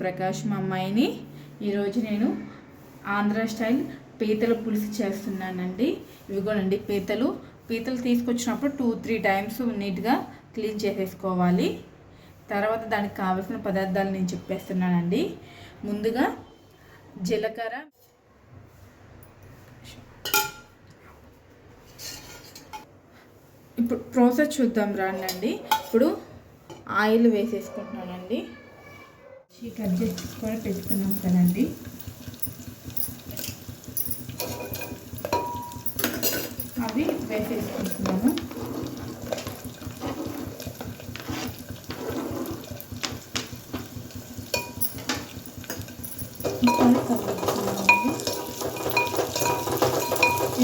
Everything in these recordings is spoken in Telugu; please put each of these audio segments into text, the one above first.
ప్రకాష్ మా అమ్మాయిని ఈరోజు నేను ఆంధ్ర స్టైల్ పీతల పులుసు చేస్తున్నానండి. ఇవిగోనండి పీతలు. పీతలు తీసుకొచ్చినప్పుడు టూ త్రీ టైమ్స్ నీట్గా క్లీన్ చేసేసుకోవాలి. తర్వాత దానికి కావాల్సిన పదార్థాలు నేను చెప్పేస్తున్నానండి. ముందుగా జీలకర్ర. ఇప్పుడు ప్రాసెస్ చూద్దాం రానండి. ఇప్పుడు ఆయిల్ వేసేసుకుంటున్నానండి. కట్ చేసి కూడా పెట్టుకున్నాం కదండి. అవి వేసేసుకుంటున్నాము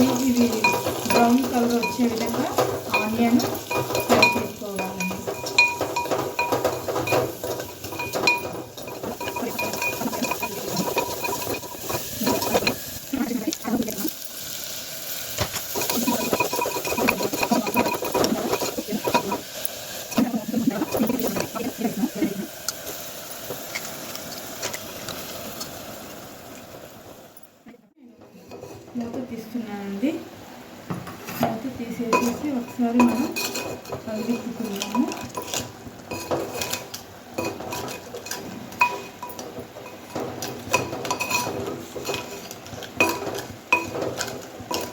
ఇవి? బ్రౌన్ కలర్ వచ్చే విధంగా ఆనియన్ ఫ్రై చేసుకోవాలండి మూత తీస్తున్నానండి. మూత తీసేసేసి ఒకసారి మనం కలిగిపుకున్నాము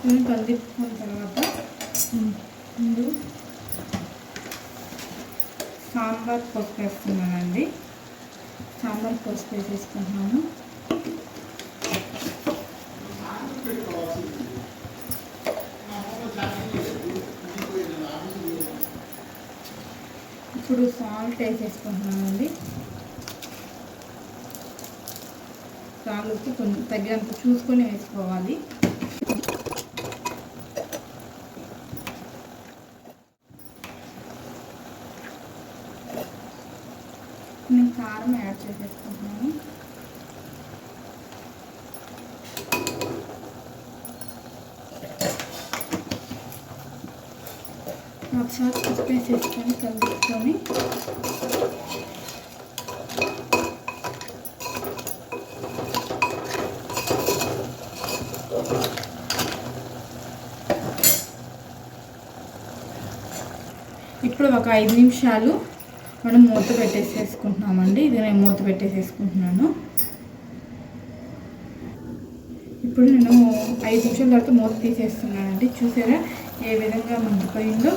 నేను కలిపుకున్న తర్వాత ముందు సాంబార్ పప్పు వేస్తున్నానండి. సాంబార్ పసుపు వేసేసుకుంటున్నాను. ఇప్పుడు సాల్ట్ వేసేసుకుంటున్నామండి సాల్ట్ కొంచెం తగినంత చూసుకొని వేసుకోవాలి. నేను కారం యాడ్ చేసేసుకుంటున్నాను. ఒకసారి ఉప్పు వేసేసుకొని కలుపుకొని ఇప్పుడు ఒక ఐదు నిమిషాలు మనం మూత పెట్టేసేసుకుంటున్నామండి. ఇది నేను మూత పెట్టేసేసుకుంటున్నాను. ఇప్పుడు నేను ఐదు నిమిషాల తర్వాత మూత తీసేస్తున్నానండి. చూసారా ఏ విధంగా మండిపోయిందో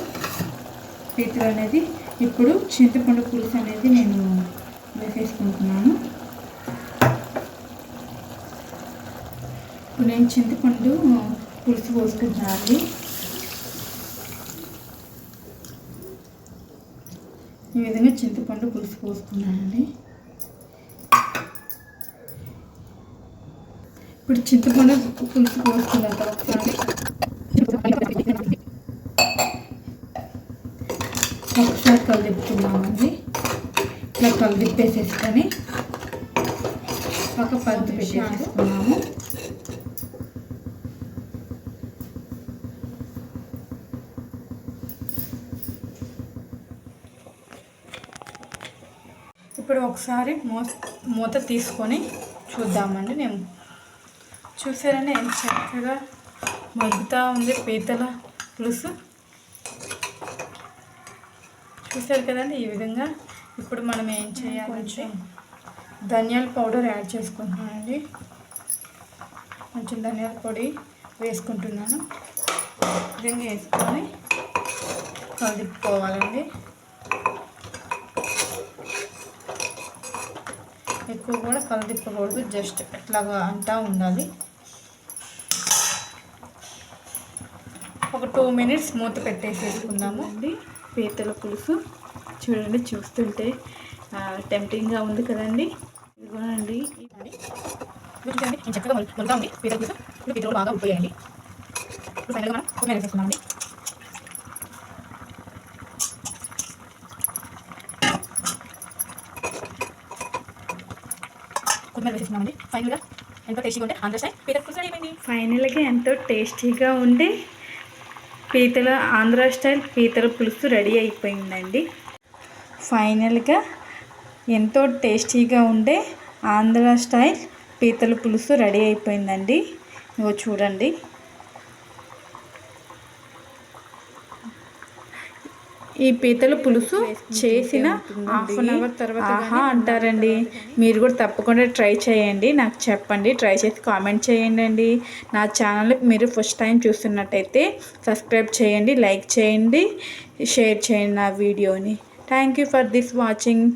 పీతలు అనేది ఇప్పుడు చింతపండు పులుసు అనేది నేను వేసేసుకుంటున్నాను. ఇప్పుడు నేను చింతపండు పులుసు పోసుకుంటున్నాను ఈ విధంగా చింతపండు పులుసు పోసుకున్నానండి. ఇప్పుడు చింతపండు పులుసు పోసుకున్న తర్వాత ఒకసారి కలిపుతున్నామండి ఇట్లా కలిపేసేసుకొని ఒక పంతు పెట్టేసుకున్నాము ఇప్పుడు ఒకసారి మూత మూత తీసుకొని చూద్దామండి నేను. చూసారని ఎంత చక్కగా మగ్గుతూ ఉంది పీతల పులుసు చూసారు కదండి ఈ విధంగా? ఇప్పుడు మనం ఏం చేయాలంటే ధనియాల పౌడర్ యాడ్ చేసుకుంటున్నానండి. కొంచెం ధనియాల పొడి వేసుకుంటున్నాను. విధంగా వేసుకొని కలుపుకోవాలండి. ఎక్కువ కూడా కలదిప్పకూడదు జస్ట్ ఎట్లాగా అంటా ఉండాలి. ఒక టూ మినిట్స్ మూత పెట్టేసేసుకుందాము. అండి. పీతల పులుసు. చూడండి చూస్తుంటే టెంప్టింగ్గా ఉంది కదండి. ఇదిగోనండి. చూడండి నేను చక్కగా మొల ఉంది పీతల పులుసు. ఇప్పుడు పీతలు బాగా ఉడిపోయాయండి. ఇప్పుడు ఫైనల్గా మనం కొత్తిమీర వేసేసుకున్నామండి కొత్తిమీర వేసేసుకున్నామండి ఫైనల్గా ఎంతో టేస్టీగా ఉంటే ఆంధ్ర స్టైల్ పీతల పులుసు అయిపోయింది. ఫైనల్గా ఎంతో టేస్టీగా ఉండే పీతల ఆంధ్ర స్టైల్ పీతల పులుసు రెడీ అయిపోయిందండి. ఫైనల్గా ఎంతో టేస్టీగా ఉండే ఆంధ్ర స్టైల్ పీతల పులుసు రెడీ అయిపోయిందండి. ఇగో చూడండి. ఈ పీతల పులుసు చేసిన హాఫ్ అన్ అవర్ తర్వాత ఆహా అంటారండి. మీరు కూడా తప్పకుండా ట్రై చేయండి. నాకు చెప్పండి. ట్రై చేసి కామెంట్ చేయండి అండి నా ఛానల్ మీరు ఫస్ట్ టైం చూస్తున్నట్టయితే సబ్స్క్రైబ్ చేయండి లైక్ చేయండి షేర్ చేయండి నా వీడియోని thank you for this watching